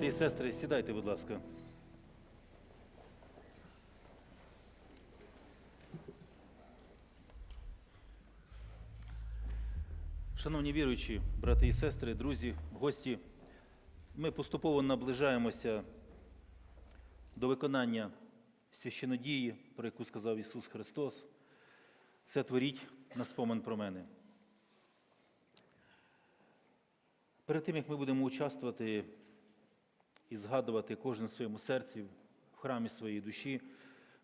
Брати і сестри, сідайте, будь ласка. Шановні віруючі, брати і сестри, друзі, гості, ми поступово наближаємося до виконання священодії, про яку сказав Ісус Христос. Це творіть на спомин про мене. Перед тим, як ми будемо участвувати і згадувати кожен в своєму серці, в храмі своєї душі,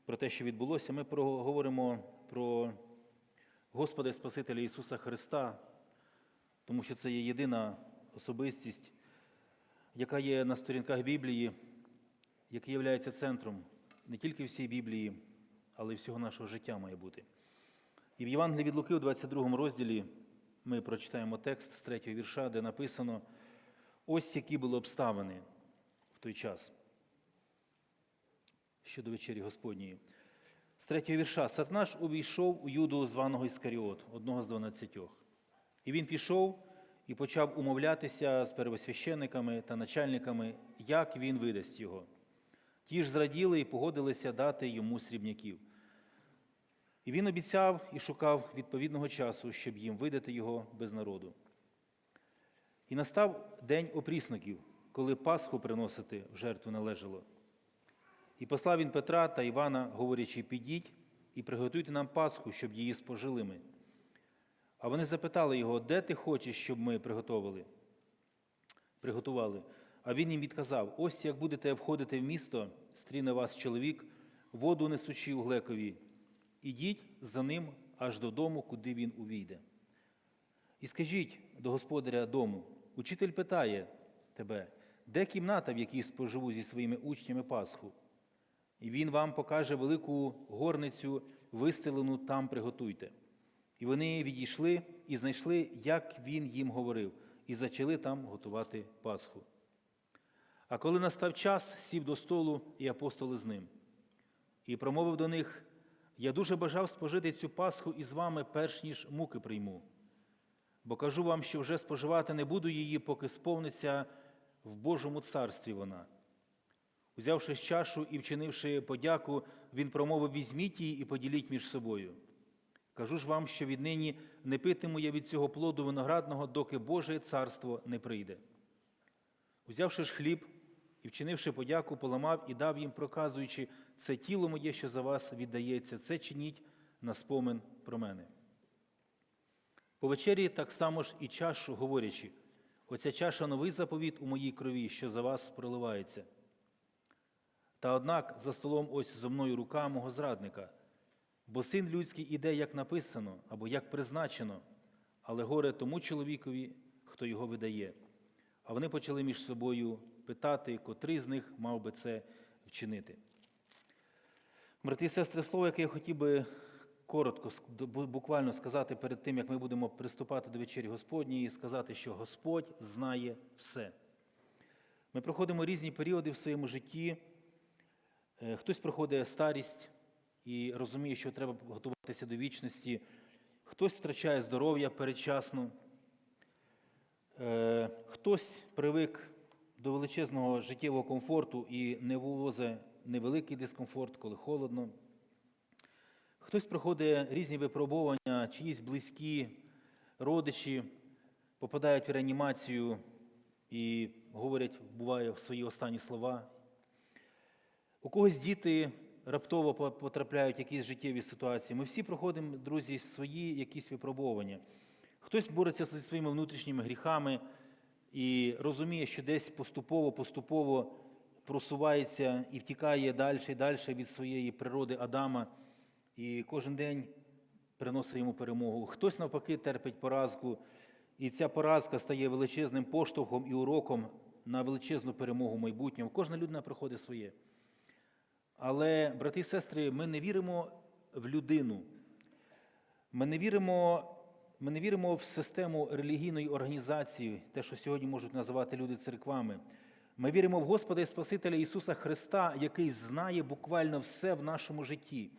про те, що відбулося, ми проговоримо про Господа і Спасителя Ісуса Христа, тому що це є єдина особистість, яка є на сторінках Біблії, яка є центром не тільки всієї Біблії, але й всього нашого життя має бути. І в Євангелії від Луки у 22 розділі ми прочитаємо текст з третього вірша, де написано: ось які були обставини в той час щодо вечері Господньої. З третього вірша Сатана ж увійшов у Юду, званого Іскаріот, одного з дванадцятьох. І він пішов і почав умовлятися з первосвященниками та начальниками, як він видасть його. Ті ж зраділи і погодилися дати йому срібняків. І він обіцяв і шукав відповідного часу, щоб їм видати його без народу. І настав день опрісників, коли Пасху приносити в жертву належало. І послав він Петра та Івана, говорячи, підіть і приготуйте нам Пасху, щоб її спожили ми. А вони запитали його, де ти хочеш, щоб ми приготували? приготували. А він їм відказав: ось як будете входити в місто, стріне вас чоловік, воду несучи у глекові, ідіть за ним аж додому, куди він увійде. І скажіть до господаря дому, учитель питає тебе, де кімната, в якій споживу зі своїми учнями Пасху? І він вам покаже велику горницю, вистелену там приготуйте. І вони відійшли і знайшли, як він їм говорив, і почали там готувати Пасху. А коли настав час, сів до столу і апостоли з ним, і промовив до них: Я дуже бажав спожити цю Пасху із вами, перш ніж муки прийму. Бо кажу вам, що вже споживати не буду її, поки сповниться в Божому царстві вона. Узявши чашу і вчинивши подяку, він промовив: візьміть її і поділіть між собою. Кажу ж вам, що віднині не питиму я від цього плоду виноградного, доки Боже царство не прийде. Узявши ж хліб і вчинивши подяку, поламав і дав їм, проказуючи, це тіло моє, що за вас віддається, це чиніть на спомин про мене. По вечері так само ж і чашу, говорячи, оця чаша новий заповіт у моїй крові, що за вас проливається. Та однак за столом ось зо мною рука мого зрадника, бо син людський іде, як написано, або як призначено, але горе тому чоловікові, хто його видає. А вони почали між собою питати, котрий з них мав би це вчинити. Брати і сестри, слово, яке я хотів би коротко, буквально сказати перед тим, як ми будемо приступати до вечері Господньої, сказати, що Господь знає все. Ми проходимо різні періоди в своєму житті. Е, хтось проходить старість і розуміє, що треба готуватися до вічності, хтось втрачає здоров'я передчасно, Е, хтось привик до величезного життєвого комфорту і не вивозить невеликий дискомфорт, коли холодно. Хтось проходить різні випробування, чиїсь близькі родичі попадають в реанімацію і говорять, буває, свої останні слова. У когось діти раптово потрапляють в якісь життєві ситуації. Ми всі проходимо, друзі, свої якісь випробування. Хтось бореться зі своїми внутрішніми гріхами і розуміє, що десь поступово-поступово просувається і втікає далі і далі від своєї природи Адама, і кожен день приносить йому перемогу. Хтось навпаки терпить поразку, і ця поразка стає величезним поштовхом і уроком на величезну перемогу в майбутньому. Кожна людина приходить своє. Але, брати і сестри, ми не віримо в людину. Ми не віримо ми не віримо в систему релігійної організації, те, що сьогодні можуть називати люди церквами. Ми віримо в Господа і Спасителя Ісуса Христа, який знає буквально все в нашому житті,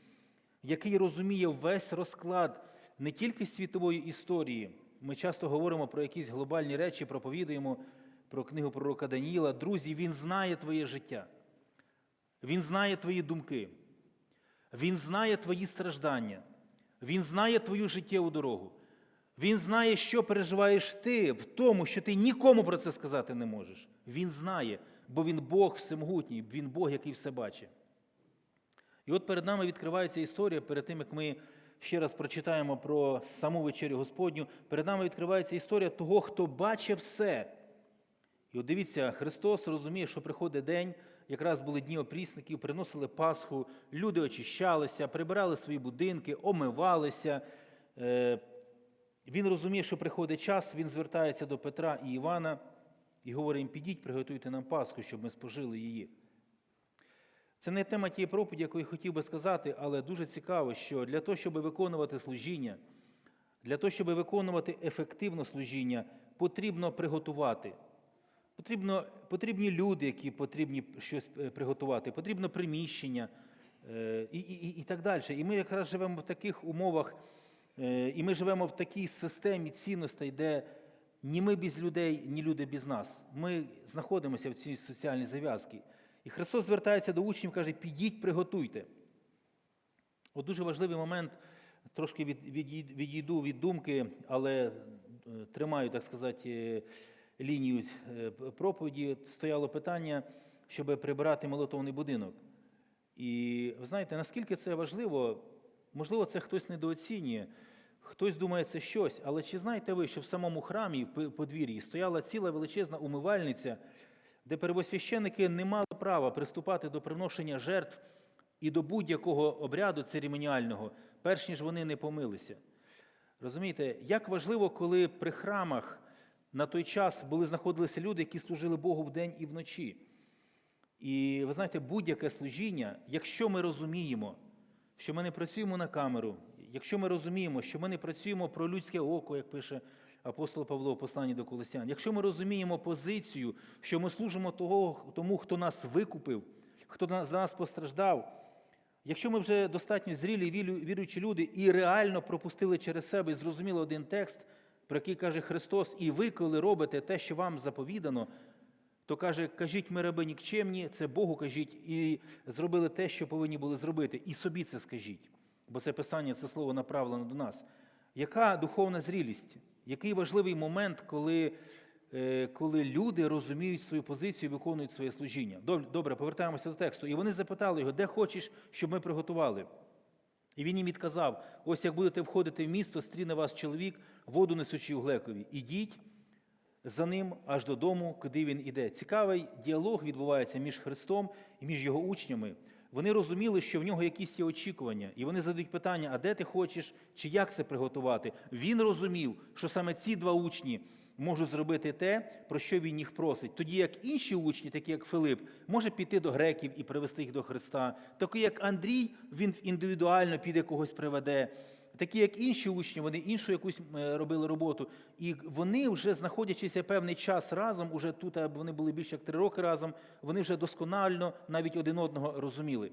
який розуміє весь розклад не тільки світової історії. Ми часто говоримо про якісь глобальні речі, проповідуємо про книгу пророка Даніїла. Друзі, Він знає твоє життя. Він знає твої думки. Він знає твої страждання. Він знає твою життєву дорогу. Він знає, що переживаєш ти в тому, що ти нікому про це сказати не можеш. Він знає, бо він Бог всемогутній, він Бог, який все бачить. І от перед нами відкривається історія, перед тим, як ми ще раз прочитаємо про саму вечерю Господню, перед нами відкривається історія того, хто бачив все. І от дивіться, Христос розуміє, що приходить день, якраз були дні опрісників, приносили Пасху, люди очищалися, прибирали свої будинки, омивалися. Е, Він розуміє, що приходить час, він звертається до Петра і Івана і говорить їм, підіть, приготуйте нам Пасху, щоб ми спожили її. Це не тема тієї проповіді, яку я хотів би сказати, але дуже цікаво, що для того, щоб виконувати служіння, для того, щоб виконувати ефективно служіння, потрібно приготувати. Потрібно, потрібні люди, які потрібні щось е, приготувати, потрібно приміщення е, і, і, і так далі. І ми якраз живемо в таких умовах, е, і ми живемо в такій системі цінностей, де ні ми без людей, ні люди без нас. Ми знаходимося в цій соціальній зав'язці. І Христос звертається до учнів, каже: підіть, приготуйте. От дуже важливий момент, трошки відійду від думки, але е, тримаю, так сказати, лінію е, проповіді. Стояло питання, щоб прибирати молитовний будинок. І ви знаєте, наскільки це важливо, можливо, це хтось недооцінює, хтось думає, це щось, але чи знаєте ви, що в самому храмі, в подвір'ї, стояла ціла величезна умивальниця, де первосвященники не мали права приступати до приношення жертв і до будь-якого обряду церемоніального, перш ніж вони не помилися. Розумієте, як важливо, коли при храмах на той час були знаходилися люди, які служили Богу вдень і вночі. І ви знаєте, будь-яке служіння, якщо ми розуміємо, що ми не працюємо на камеру, якщо ми розуміємо, що ми не працюємо про людське око, як пише апостол Павло в посланні до Колосян, якщо ми розуміємо позицію, що ми служимо того, тому, хто нас викупив, хто за нас постраждав, якщо ми вже достатньо зрілі віруючі люди і реально пропустили через себе і зрозуміли один текст, про який каже Христос, і ви, коли робите те, що вам заповідано, то каже, кажіть ми раби нікчемні, це Богу кажіть, і зробили те, що повинні були зробити. І собі це скажіть. Бо це писання, це слово направлено до нас. Яка духовна зрілість? Який важливий момент, коли, е, коли люди розуміють свою позицію і виконують своє служіння? Добре, повертаємося до тексту. І вони запитали його, де хочеш, щоб ми приготували. І він їм відказав: ось як будете входити в місто, стріне вас чоловік, воду несучи у глекові. Ідіть за ним аж додому, куди він іде. Цікавий діалог відбувається між Христом і між його учнями. Вони розуміли, що в нього якісь є очікування, і вони задають питання: а де ти хочеш, чи як це приготувати? Він розумів, що саме ці два учні можуть зробити те, про що він їх просить. Тоді як інші учні, такі як Филип, може піти до греків і привести їх до Христа. Такий як Андрій, він індивідуально піде когось приведе. Такі, як інші учні, вони іншу якусь е, робили роботу, і вони вже знаходячися певний час разом, уже тут вони були більше як три роки разом, вони вже досконально навіть один одного розуміли.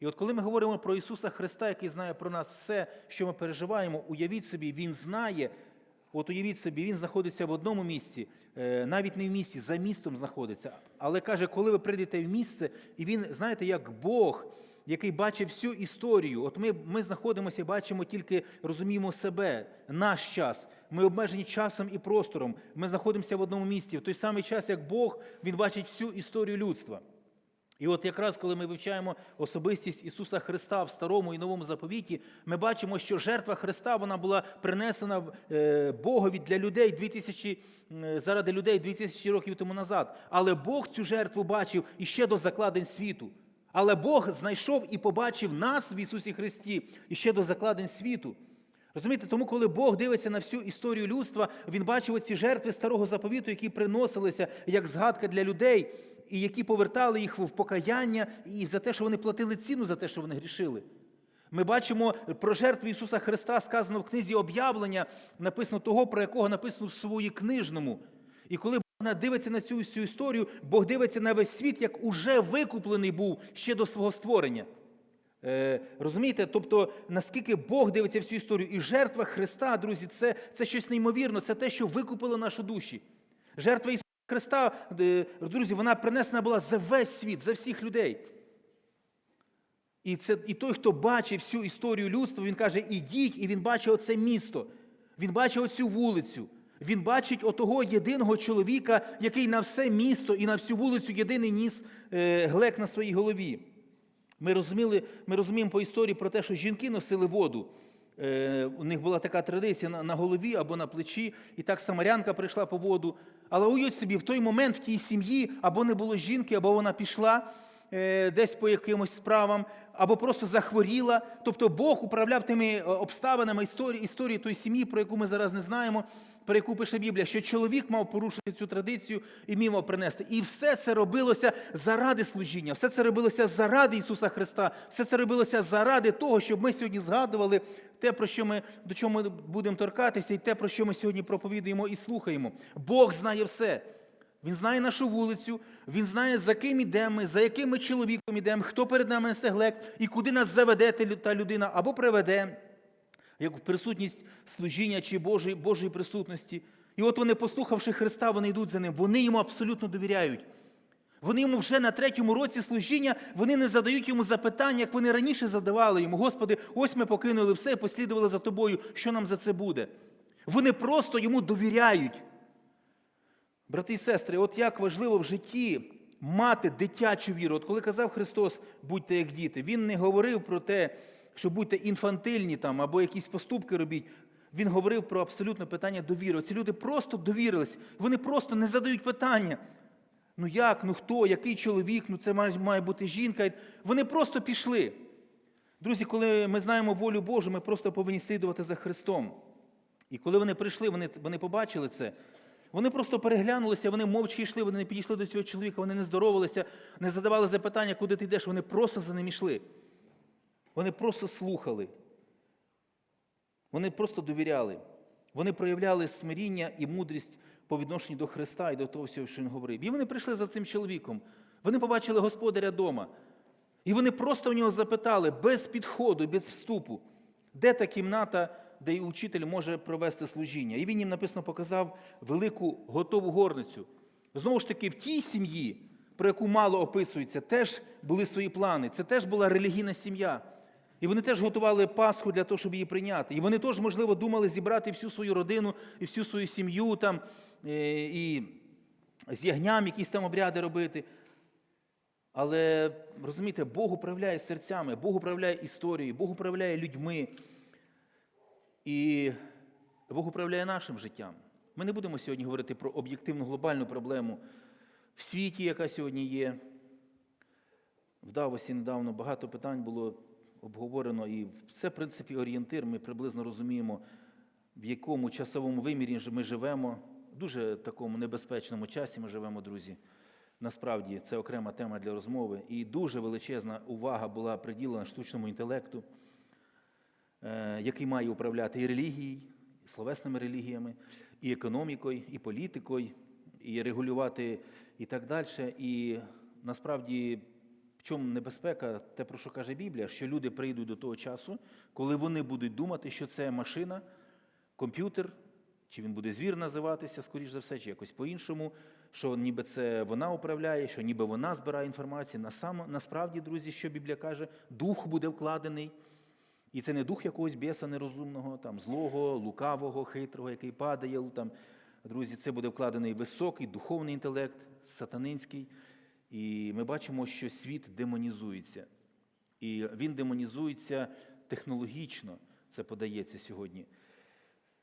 І от коли ми говоримо про Ісуса Христа, який знає про нас все, що ми переживаємо, уявіть собі, Він знає. От уявіть собі, він знаходиться в одному місці, е, навіть не в місті, за містом знаходиться. Але каже, коли ви прийдете в місце, і він, знаєте, як Бог, який бачить всю історію. От ми, ми знаходимося і бачимо тільки, розуміємо себе, наш час. Ми обмежені часом і простором. Ми знаходимося в одному місці. В той самий час, як Бог, він бачить всю історію людства. І от якраз коли ми вивчаємо особистість Ісуса Христа в старому і новому заповіті, ми бачимо, що жертва Христа вона була принесена е, Богові для людей 2000, е, заради людей 2000 років тому назад. Але Бог цю жертву бачив іще до закладень світу. Але Бог знайшов і побачив нас в Ісусі Христі іще до закладень світу. Розумієте, тому коли Бог дивиться на всю історію людства, Він бачив ці жертви старого заповіту, які приносилися як згадка для людей, і які повертали їх в покаяння і за те, що вони платили ціну за те, що вони грішили. Ми бачимо про жертву Ісуса Христа, сказано в книзі об'явлення, написано того, про якого написано в своїй книжному. І коли Бог дивиться на цю всю історію, Бог дивиться на весь світ, як уже викуплений був ще до свого створення. Е, розумієте, тобто наскільки Бог дивиться всю історію, і жертва Христа, друзі, це, це щось неймовірне, це те, що викупило нашу душі. Жертва Ісуса Христа, е, друзі, вона принесена була за весь світ, за всіх людей. І, це, і той, хто бачив всю історію людства, він каже, ідіть, і він бачить оце місто, він бачить оцю вулицю, він бачить отого єдиного чоловіка, який на все місто і на всю вулицю єдиний ніс е, глек на своїй голові. Ми, розуміли, ми розуміємо по історії про те, що жінки носили воду. Е, у них була така традиція на, голові або на плечі, і так самарянка прийшла по воду. Але уявіть собі, в той момент в тій сім'ї або не було жінки, або вона пішла е, десь по якимось справам, або просто захворіла. Тобто Бог управляв тими обставинами історії, історії тої сім'ї, про яку ми зараз не знаємо, про яку пише Біблія, що чоловік мав порушити цю традицію і міг мав принести. І все це робилося заради служіння, все це робилося заради Ісуса Христа, все це робилося заради того, щоб ми сьогодні згадували те, про що ми до чого ми будемо торкатися, і те, про що ми сьогодні проповідуємо і слухаємо. Бог знає все. Він знає нашу вулицю, він знає, за ким ідемо, за яким ми чоловіком ідемо, хто перед нами несе глек, і куди нас заведе та людина або приведе, як в присутність служіння чи Божої, Божої присутності. І от вони, послухавши Христа, вони йдуть за ним. Вони йому абсолютно довіряють. Вони йому вже на третьому році служіння, вони не задають йому запитання, як вони раніше задавали йому. Господи, ось ми покинули все і послідували за тобою. Що нам за це буде? Вони просто йому довіряють. Брати і сестри, от як важливо в житті мати дитячу віру. От коли казав Христос, будьте як діти, Він не говорив про те, що будьте інфантильні там або якісь поступки робіть. Він говорив про абсолютне питання довіри. Ці люди просто довірились, вони просто не задають питання. Ну як, ну хто, який чоловік, ну це має, бути жінка. Вони просто пішли. Друзі, коли ми знаємо волю Божу, ми просто повинні слідувати за Христом. І коли вони прийшли, вони, вони побачили це. Вони просто переглянулися, вони мовчки йшли, вони не підійшли до цього чоловіка, вони не здоровалися, не задавали запитання, куди ти йдеш, вони просто за ним йшли. Вони просто слухали. Вони просто довіряли. Вони проявляли смиріння і мудрість по відношенню до Христа і до того всього, що він говорив. І вони прийшли за цим чоловіком. Вони побачили господаря дома. І вони просто в нього запитали без підходу, без вступу, де та кімната, де і учитель може провести служіння. І він їм написано показав велику готову горницю. Знову ж таки, в тій сім'ї, про яку мало описується, теж були свої плани. Це теж була релігійна сім'я. І вони теж готували Пасху для того, щоб її прийняти. І вони теж, можливо, думали зібрати всю свою родину і всю свою сім'ю там, е, і з ягням якісь там обряди робити. Але розумієте, Бог управляє серцями, Бог управляє історією, Бог управляє людьми. І Бог управляє нашим життям. Ми не будемо сьогодні говорити про об'єктивну глобальну проблему в світі, яка сьогодні є. В Давосі недавно багато питань було обговорено, і це, в принципі, орієнтир. Ми приблизно розуміємо, в якому часовому вимірі ми живемо. Дуже такому небезпечному часі ми живемо, друзі. Насправді це окрема тема для розмови. І дуже величезна увага була приділена штучному інтелекту, е, який має управляти і релігією, і словесними релігіями, і економікою, і політикою, і регулювати і так далі. І насправді, в чому небезпека, те, про що каже Біблія, що люди прийдуть до того часу, коли вони будуть думати, що це машина, комп'ютер, чи він буде звір називатися, скоріш за все, чи якось по-іншому, що ніби це вона управляє, що ніби вона збирає інформацію. Насправді, друзі, що Біблія каже, дух буде вкладений. І це не дух якогось біса нерозумного, там, злого, лукавого, хитрого, який падає. Там, друзі, це буде вкладений високий духовний інтелект, сатанинський. І ми бачимо, що світ демонізується. І він демонізується технологічно, це подається сьогодні.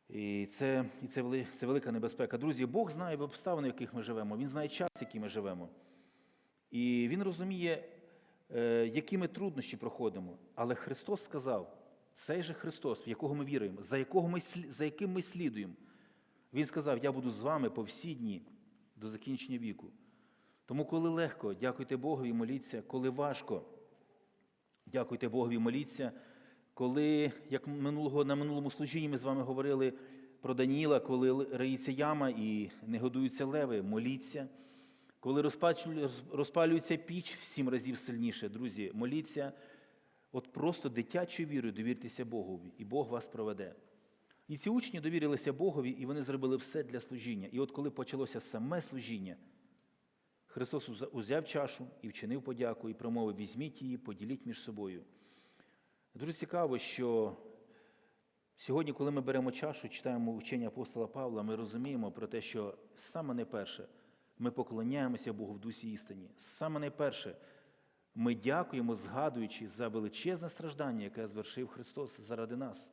І це, і це, це велика небезпека. Друзі, Бог знає обставини, в яких ми живемо, Він знає час, в який ми живемо. І Він розуміє, е, які ми труднощі проходимо. Але Христос сказав, цей же Христос, в якого ми віруємо, за, якого ми, за яким ми слідуємо, Він сказав, я буду з вами по всі дні до закінчення віку. Тому, коли легко, дякуйте Богу і моліться, коли важко, дякуйте Богу і моліться. Коли, як минулого, на минулому служінні ми з вами говорили про Даніла, коли риється яма і не годуються леви, моліться. Коли розпалюється піч в сім разів сильніше, друзі, моліться. От просто дитячою вірою довіртеся Богу, і Бог вас проведе. І ці учні довірилися Богові, і вони зробили все для служіння. І от коли почалося саме служіння, Христос узяв чашу і вчинив подяку, і промовив: візьміть її, поділіть між собою. Дуже цікаво, що сьогодні, коли ми беремо чашу, читаємо вчення апостола Павла, ми розуміємо про те, що саме найперше ми поклоняємося Богу в дусі істині. Саме найперше ми дякуємо, згадуючи за величезне страждання, яке звершив Христос заради нас.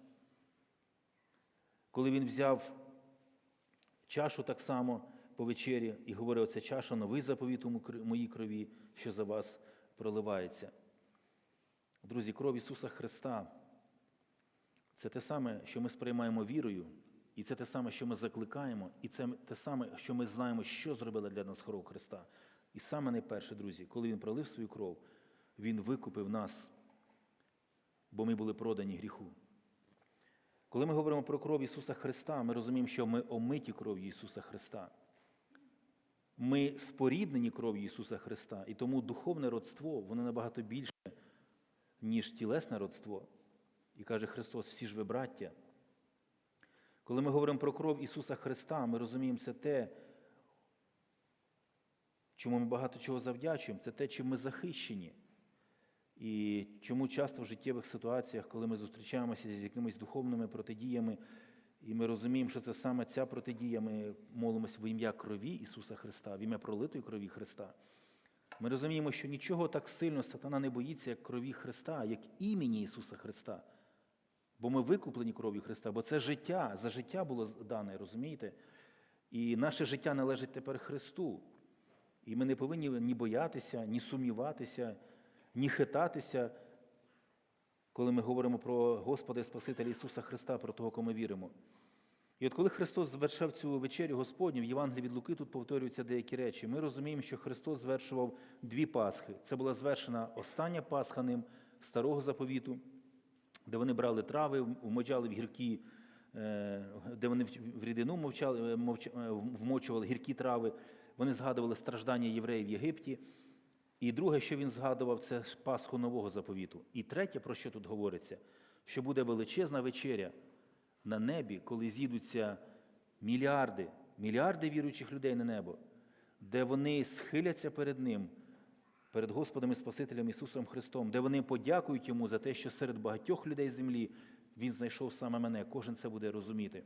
Коли Він взяв чашу так само по вечері і говорив, це чаша новий заповіт у моїй крові, що за вас проливається. Друзі, кров Ісуса Христа це те саме, що ми сприймаємо вірою, і це те саме, що ми закликаємо, і це те саме, що ми знаємо, що зробила для нас кров Христа. І саме найперше, друзі, коли Він пролив свою кров, Він викупив нас, бо ми були продані гріху. Коли ми говоримо про кров Ісуса Христа, ми розуміємо, що ми омиті кров'ю Ісуса Христа. Ми споріднені кров'ю Ісуса Христа, і тому духовне родство, воно набагато більше, ніж тілесне родство. І каже Христос, всі ж ви браття. Коли ми говоримо про кров Ісуса Христа, ми розуміємо, це те, чому ми багато чого завдячуємо, це те, чим ми захищені. І чому часто в життєвих ситуаціях, коли ми зустрічаємося з якимись духовними протидіями, і ми розуміємо, що це саме ця протидія, ми молимося в ім'я крові Ісуса Христа, в ім'я пролитої крові Христа. Ми розуміємо, що нічого так сильно сатана не боїться, як крові Христа, як імені Ісуса Христа. Бо ми викуплені кров'ю Христа, бо це життя, за життя було дане, розумієте? І наше життя належить тепер Христу. І ми не повинні ні боятися, ні сумніватися, ні хитатися, коли ми говоримо про Господа і Спасителя Ісуса Христа, про того, кому ми віримо. І от коли Христос звершав цю вечерю Господню, в Євангелії від Луки тут повторюються деякі речі. Ми розуміємо, що Христос звершував дві Пасхи. Це була звершена остання Пасха ним старого заповіту, де вони брали трави, вмочали в гіркі, е, де вони в- рідину мовчали, е, е, вмочували гіркі трави. Вони згадували страждання євреїв в Єгипті. І друге, що він згадував, це Пасху нового заповіту. І третє, про що тут говориться, що буде величезна вечеря на небі, коли з'їдуться мільярди, мільярди віруючих людей на небо, де вони схиляться перед Ним, перед Господом і Спасителем Ісусом Христом, де вони подякують Йому за те, що серед багатьох людей землі Він знайшов саме мене. Кожен це буде розуміти.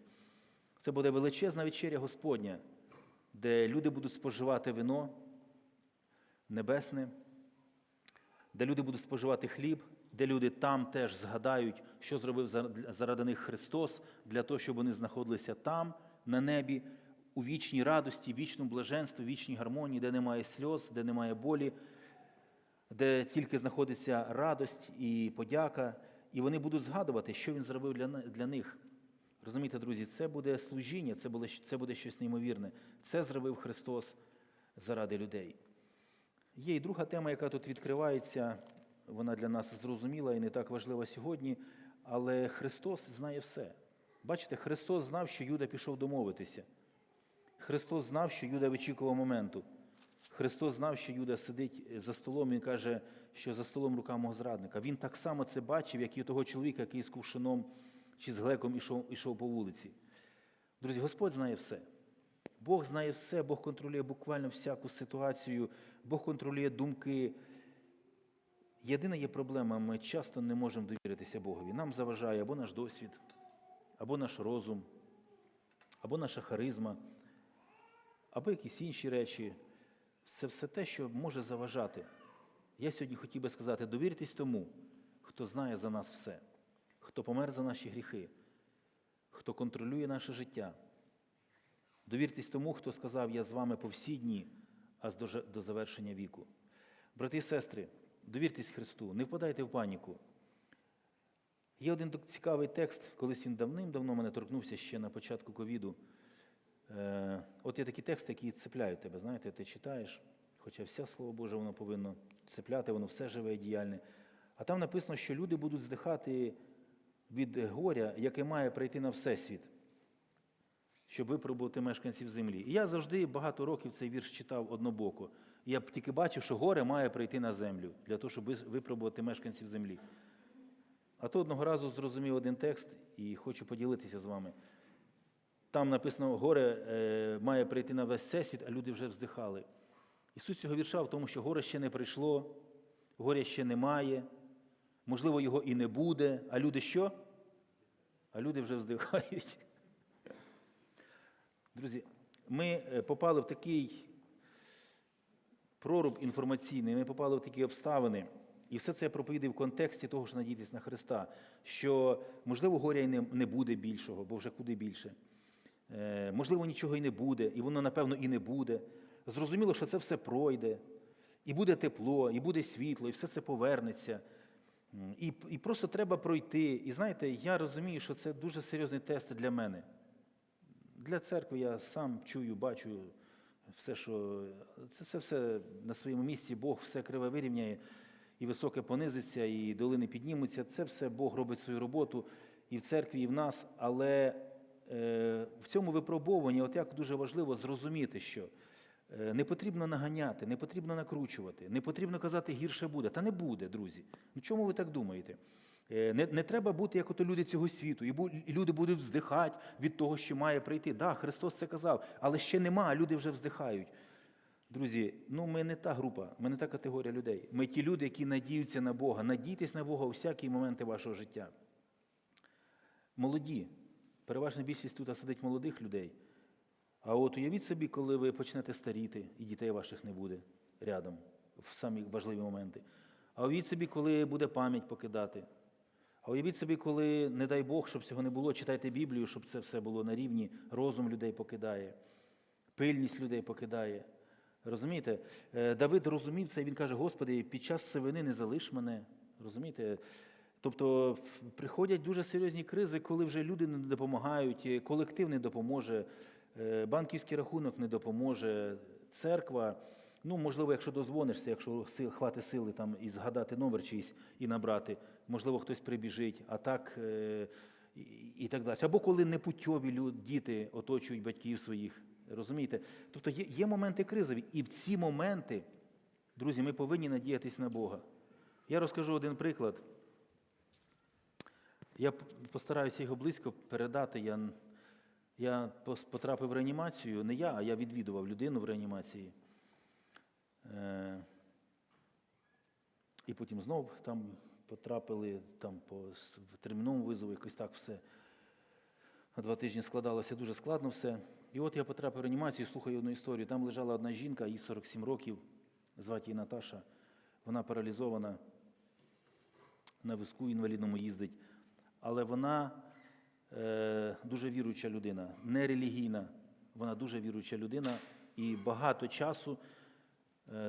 Це буде величезна вечеря Господня, де люди будуть споживати вино небесне, де люди будуть споживати хліб, де люди там теж згадають, що зробив заради них Христос, для того, щоб вони знаходилися там, на небі, у вічній радості, вічному блаженстві, вічній гармонії, де немає сльоз, де немає болі, де тільки знаходиться радость і подяка, і вони будуть згадувати, що він зробив для, для них. Розумієте, друзі, це буде служіння, це буде, це буде щось неймовірне. Це зробив Христос заради людей. Є і друга тема, яка тут відкривається, вона для нас зрозуміла і не так важлива сьогодні, але Христос знає все. Бачите, Христос знав, що Юда пішов домовитися. Христос знав, що Юда вичікував моменту. Христос знав, що Юда сидить за столом і каже, що за столом рука мого зрадника. Він так само це бачив, як і того чоловіка, який з кувшином чи з глеком ішов, ішов по вулиці. Друзі, Господь знає все. Бог знає все, Бог контролює буквально всяку ситуацію, Бог контролює думки. Єдина є проблема, ми часто не можемо довіритися Богові. Нам заважає або наш досвід, або наш розум, або наша харизма, або якісь інші речі. Це все те, що може заважати. Я сьогодні хотів би сказати: довіртесь тому, хто знає за нас все, хто помер за наші гріхи, хто контролює наше життя. Довіртесь тому, хто сказав, я з вами по всі дні, аж до завершення віку. Брати і сестри, довіртесь Христу, не впадайте в паніку. Є один цікавий текст, колись він давним-давно мене торкнувся ще на початку ковіду. Е, от є такі тексти, які цепляють тебе. Знаєте, ти читаєш, хоча все Слово Боже, воно повинно цепляти, воно все живе і діяльне. А там написано, що люди будуть здихати від горя, яке має прийти на всесвіт щоб випробувати мешканців землі. І я завжди багато років цей вірш читав однобоко. Я б тільки бачив, що горе має прийти на землю для того, щоб випробувати мешканців землі. А то одного разу зрозумів один текст і хочу поділитися з вами. Там написано, горе е, має прийти на весь всесвіт, а люди вже вздихали. І суть цього вірша в тому, що горе ще не прийшло, горя ще немає, можливо, його і не буде, а люди що? А люди вже вздихають. Друзі, ми е, попали в такий проруб інформаційний, ми попали в такі обставини. І все це я проповідаю в контексті того, що надійтесь на Христа, що, можливо, горя не, не буде більшого, бо вже куди більше. Е, можливо, нічого і не буде, і воно, напевно, і не буде. Зрозуміло, що це все пройде, і буде тепло, і буде світло, і все це повернеться. І, і просто треба пройти. І знаєте, я розумію, що це дуже серйозний тест для мене. Для церкви я сам чую, бачу все, що це, це все на своєму місці, Бог все криве вирівняє, і високе понизиться, і долини піднімуться. Це все Бог робить свою роботу і в церкві, і в нас. Але е, в цьому випробуванні, от як дуже важливо зрозуміти, що е, не потрібно наганяти, не потрібно накручувати, не потрібно казати гірше буде. Та не буде, друзі. Ну чому ви так думаєте? Е, Не, не треба бути, як ото люди цього світу, і, люди будуть вздихати від того, що має прийти. Да, Христос це казав, але ще нема, люди вже вздихають. Друзі, ну ми не та група, ми не та категорія людей. Ми ті люди, які надіються на Бога. Надійтесь на Бога у всякі моменти вашого життя. Молоді, переважна більшість тут сидить молодих людей. А от уявіть собі, коли ви почнете старіти, і дітей ваших не буде рядом в самі важливі моменти. А уявіть собі, коли буде пам'ять покидати. А уявіть собі, коли, не дай Бог, щоб цього не було, читайте Біблію, щоб це все було на рівні, розум людей покидає, пильність людей покидає. Розумієте? Е, Давид розумів це, і він каже: Господи, під час сивини не залиш мене. Розумієте? Тобто приходять дуже серйозні кризи, коли вже люди не допомагають, е, колектив не допоможе, е, банківський рахунок не допоможе, церква. Ну, можливо, якщо дозвонишся, якщо сил, хватить сили там і згадати номер чийсь і набрати, можливо, хтось прибіжить, а так е, і, і так далі. Або коли непутьові люди, діти оточують батьків своїх. Розумієте? Тобто є, є моменти кризові, і в ці моменти, друзі, ми повинні надіятись на Бога. Я розкажу один приклад. Я постараюся його близько передати. Я, я потрапив в реанімацію, не я, а я відвідував людину в реанімації. Е, і потім знов там потрапили там, по терміновому визову, якось так все. На два тижні складалося дуже складно все. І от я потрапив в реанімацію, слухаю одну історію. Там лежала одна жінка, їй 47 років, звати її Наташа. Вона паралізована, на візку інвалідному їздить. Але вона е, дуже віруюча людина, не релігійна. Вона дуже віруюча людина і багато часу,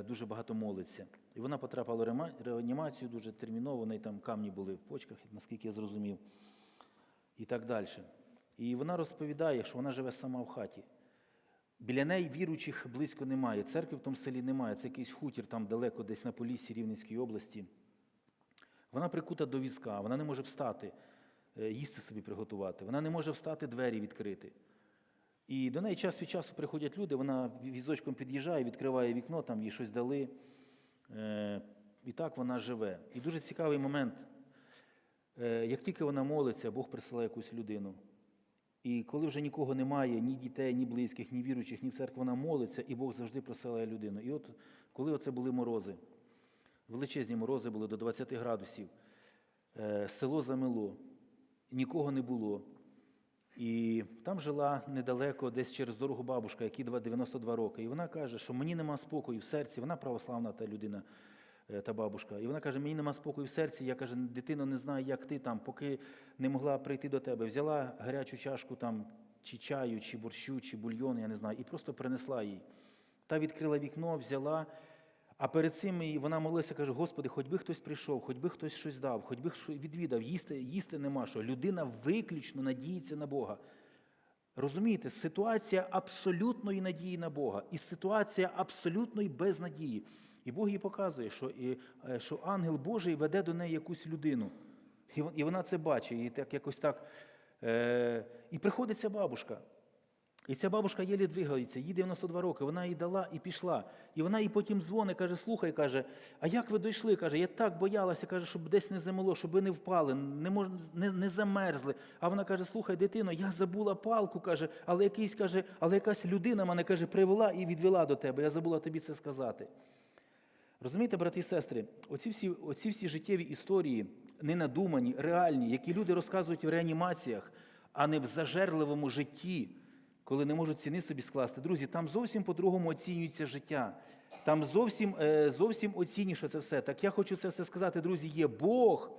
дуже багато молиться. І вона потрапила в реанімацію дуже терміново, у неї там камні були в почках, наскільки я зрозумів, і так далі. І вона розповідає, що вона живе сама в хаті. Біля неї віруючих близько немає. Церкви в тому селі немає. Це якийсь хутір там далеко, десь на Поліссі Рівненській області. Вона прикута до візка, вона не може встати, е, їсти собі приготувати. Вона не може встати, двері відкрити. І до неї час від часу приходять люди, вона візочком під'їжджає, відкриває вікно, там їй щось дали. Е, І так вона живе. І дуже цікавий момент. Е, Як тільки вона молиться, Бог присилає якусь людину. І коли вже нікого немає, ні дітей, ні близьких, ні віруючих, ні церкви, вона молиться, і Бог завжди присилає людину. І от коли оце були морози, величезні морози були до 20 градусів, е, село замело, нікого не було. І там жила недалеко, десь через дорогу бабушка, якій два- 92 роки. І вона каже, що мені нема спокою в серці. Вона православна та людина, е, та бабушка. І вона каже, мені нема спокою в серці. Я каже, дитино, не знаю, як ти там, поки не могла прийти до тебе. Взяла гарячу чашку там, чи чаю, чи борщу, чи бульйон, я не знаю, і просто принесла їй. Та відкрила вікно, взяла. А перед цим вона молилася, каже: Господи, хоч би хтось прийшов, хоч би хтось щось дав, хоч би хтось відвідав, їсти, їсти нема що. Людина виключно надіється на Бога. Розумієте, ситуація абсолютної надії на Бога і ситуація абсолютної безнадії. І Бог їй показує, що, і, е, що ангел Божий веде до неї якусь людину. І вона це бачить, і так якось так. Е, і приходить ця бабушка. І ця бабушка єлі двигається, їй 92 роки, вона їй дала і пішла. І вона їй потім дзвонить, каже, слухай, каже, а як ви дійшли? Каже, я так боялася, каже, щоб десь не замело, щоб ви не впали, не, мож, не, не замерзли. А вона каже, слухай, дитино, я забула палку, каже, але якийсь каже, але якась людина мене каже, привела і відвела до тебе. Я забула тобі це сказати. Розумієте, брати і сестри, оці всі, оці всі життєві історії, ненадумані, реальні, які люди розказують в реанімаціях, а не в зажерливому житті, коли не можуть ціни собі скласти. Друзі, там зовсім по-другому оцінюється життя. Там зовсім, е, зовсім оцінніше це все. Так я хочу це все сказати, друзі, є Бог.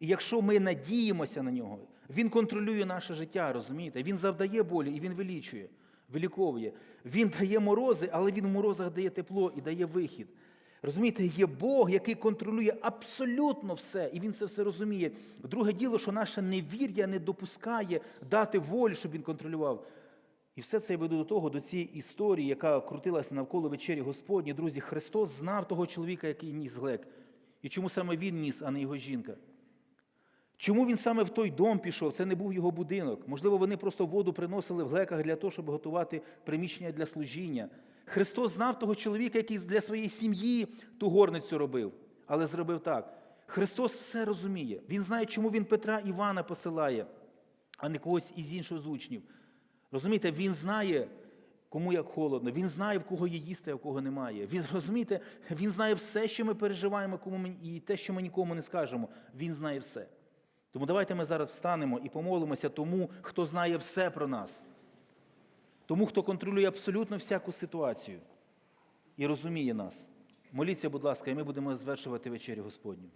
І якщо ми надіємося на нього, Він контролює наше життя, розумієте? Він завдає болі і він вилічує, виліковує. Він дає морози, але він в морозах дає тепло і дає вихід. Розумієте, є Бог, який контролює абсолютно все, і він це все розуміє. Друге діло, що наше невір'я не допускає дати волю, щоб він контролював. І все це я веду до того, до цієї історії, яка крутилася навколо вечері Господні. Друзі, Христос знав того чоловіка, який ніс глек. І чому саме він ніс, а не його жінка? Чому він саме в той дом пішов? Це не був його будинок. Можливо, вони просто воду приносили в глеках для того, щоб готувати приміщення для служіння. Христос знав того чоловіка, який для своєї сім'ї ту горницю робив, але зробив так. Христос все розуміє. Він знає, чому він Петра Івана посилає, а не когось із інших з учнів. Розумієте, він знає, кому як холодно, він знає, в кого є їсти, а в кого немає. Він розумієте, він знає все, що ми переживаємо, кому ми, і те, що ми нікому не скажемо. Він знає все. Тому давайте ми зараз встанемо і помолимося тому, хто знає все про нас, тому, хто контролює абсолютно всяку ситуацію і розуміє нас. Моліться, будь ласка, і ми будемо звершувати вечерю Господню.